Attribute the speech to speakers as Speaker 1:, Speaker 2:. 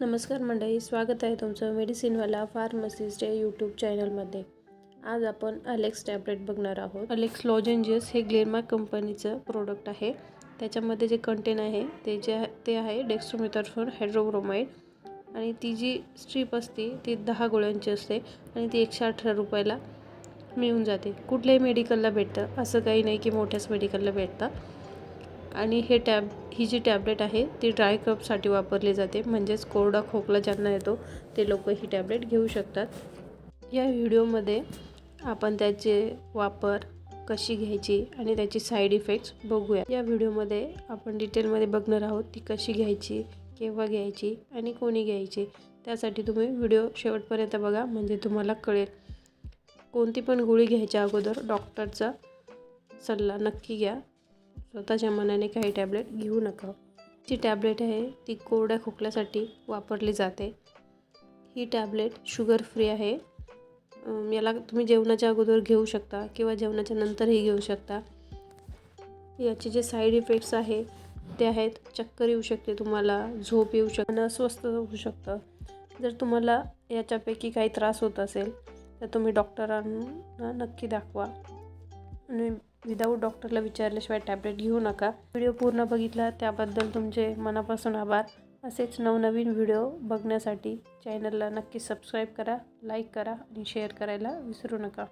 Speaker 1: नमस्कार मंडळी स्वागत आहे तुमचं मेडिसिनवाला फार्मसिस्टच्या यूट्यूब चॅनलमध्ये. आज आपण अलेक्स टॅबलेट बघणार आहोत. अलेक्स लॉजेंजेस हे ग्लेरमा कंपनीचं प्रोडक्ट आहे. त्याच्यामध्ये जे कंटेन आहे ते जे ते आहे डेक्स्ट्रोमिथॉर्फोन हायड्रोब्रोमाइड आणि ती जी स्ट्रीप असते ती दहा गोळ्यांची असते आणि ती एकशे अठरा रुपयाला मिळून जाते. कुठल्याही मेडिकलला भेटतं असं काही नाही की मोठ्याच मेडिकलला भेटतं. आणि हे टॅब ही जी टॅबलेट आहे ती ड्राय कपसाठी वापरली जाते. म्हणजेच कोरडा खोकला ज्यांना येतो ते लोक ही टॅबलेट घेऊ शकतात. या व्हिडिओमध्ये आपण त्याचे वापर कशी घ्यायची आणि त्याची साईड इफेक्ट्स बघूया. या व्हिडिओमध्ये आपण डिटेलमध्ये बघणार आहोत ती कशी घ्यायची केव्हा घ्यायची आणि कोणी घ्यायची. त्यासाठी तुम्ही व्हिडिओ शेवटपर्यंत बघा म्हणजे तुम्हाला कळेल. कोणती पण गोळी घ्यायच्या अगोदर डॉक्टरचा सल्ला नक्की घ्या. स्वतःच्या मनाने काही टॅबलेट घेऊ नका. जी टॅबलेट आहे ती कोरड्या खोकल्यासाठी वापरली जाते. ही टॅबलेट शुगर फ्री आहे. याला तुम्ही जेवणाच्या अगोदर घेऊ शकता किंवा जेवणाच्या नंतरही घेऊ शकता. याचे जे साईड इफेक्ट्स आहे ते आहेत चक्कर येऊ शकते तुम्हाला झोप येऊ शकते अस्वस्थ होऊ शकतं. जर तुम्हाला याच्यापैकी काही त्रास होत असेल तर तुम्ही डॉक्टरांना नक्की दाखवा. आणि विदाऊट डॉक्टरला विचारल्याशिवाय टॅबलेट घेऊ नका. व्हिडिओ पूर्ण बघितला त्याबद्दल तुमचे मनापासून आभार. असेच नवनवीन व्हिडिओ बघण्यासाठी चॅनलला नक्की सबस्क्राईब करा लाईक करा आणि शेअर करायला विसरू नका.